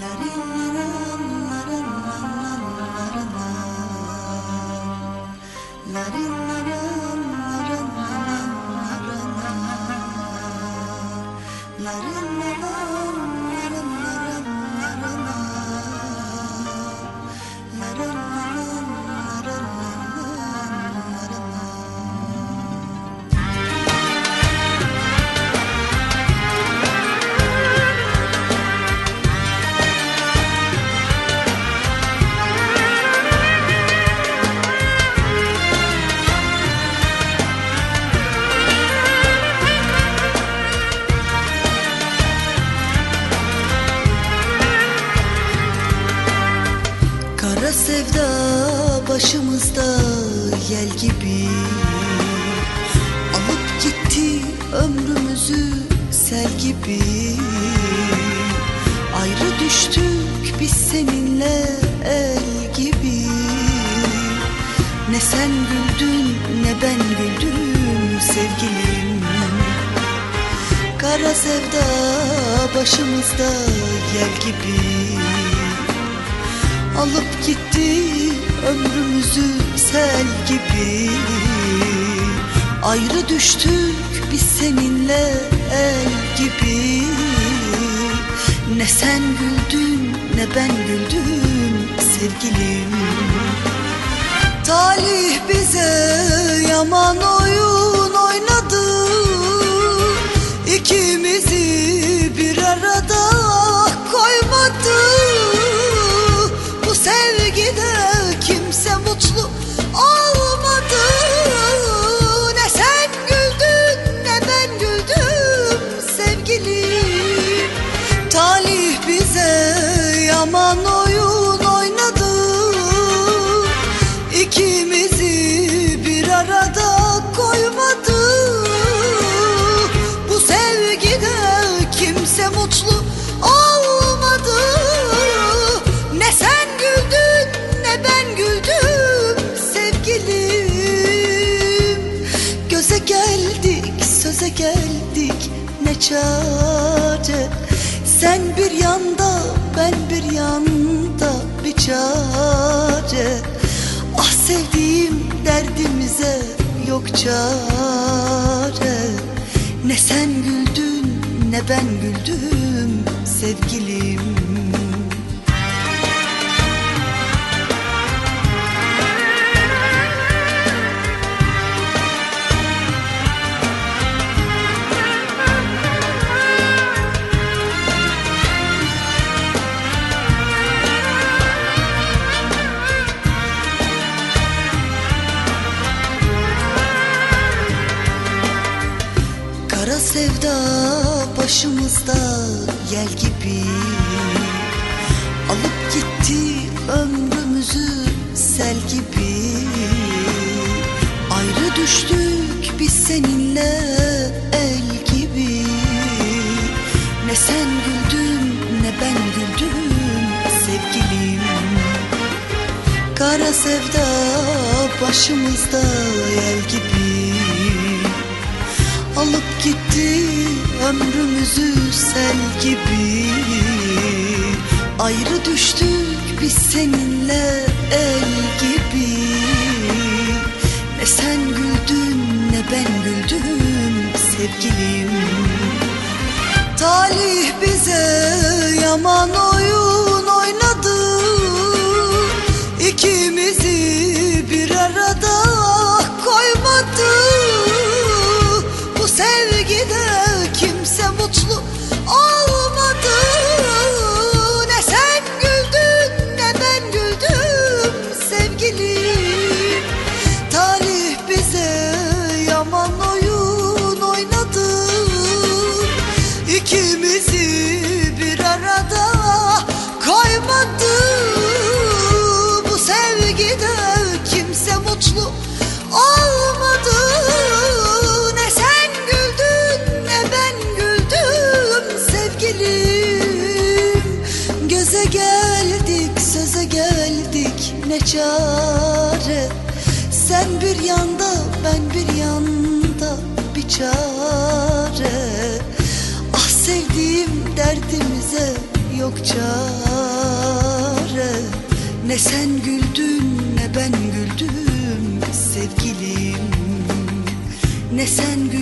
Kara başımızda yel gibi Alıp gitti ömrümüzü sel gibi. Ayrı düştük biz seninle el gibi. Ne sen güldün ne ben güldüm sevgilim. Kara sevda başımızda yel gibi. Alıp gitti ömrümüzü sel gibi. Ayrı düştük biz seninle el gibi. Ne sen güldün ne ben güldüm sevgilim. Talih bize yaman oyun oynadı. İkimizi çare. Sen bir yanda ben bir yanda bir çare. Ah sevdiğim derdimize yok çare. Ne sen güldün ne ben güldüm sevgilim başımızda yel gibi Alıp gitti ömrümüzü sel gibi. Ayrı düştük biz seninle el gibi. Ne sen güldün ne ben güldüm sevgilim. Kara sevda başımızda yel gibi. Alıp gitti ömrümüzü sel gibi Ayrı düştük biz seninle el gibi. Ne sen güldün ne ben güldüm sevgilim. Talih bize yaman oyun Göze geldik söze geldik ne çare? Sen bir yanda ben bir yanda bir çare. Ah sevdiğim derdimize yok çare. Ne sen güldün ne ben güldüm sevgilim. Ne sen güldün